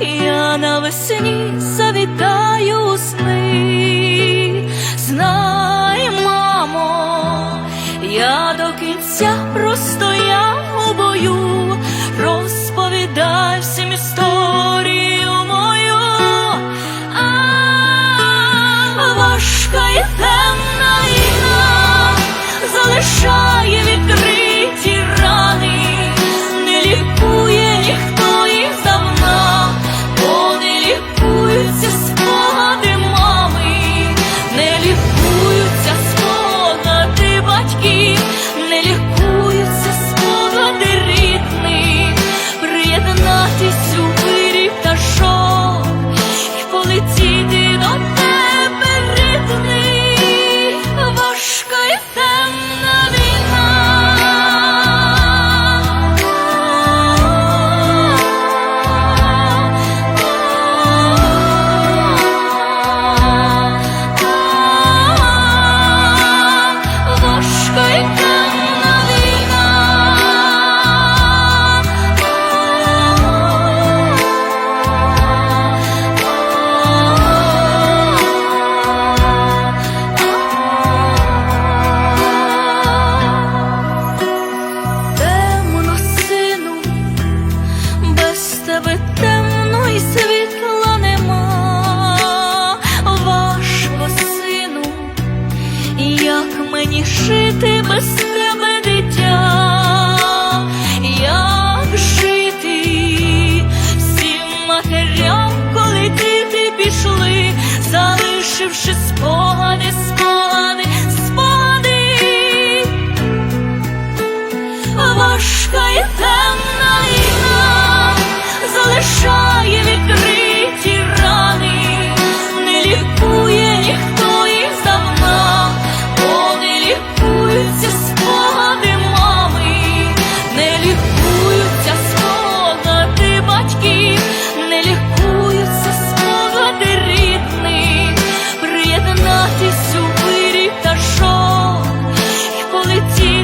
я навесні завітаю у сни, знай, мамо, я до кінця простояв у бою, розповідаю. If жити без тебе дитя, як жити всім махарям, коли діти пішли, залишивши спогади спогади. 今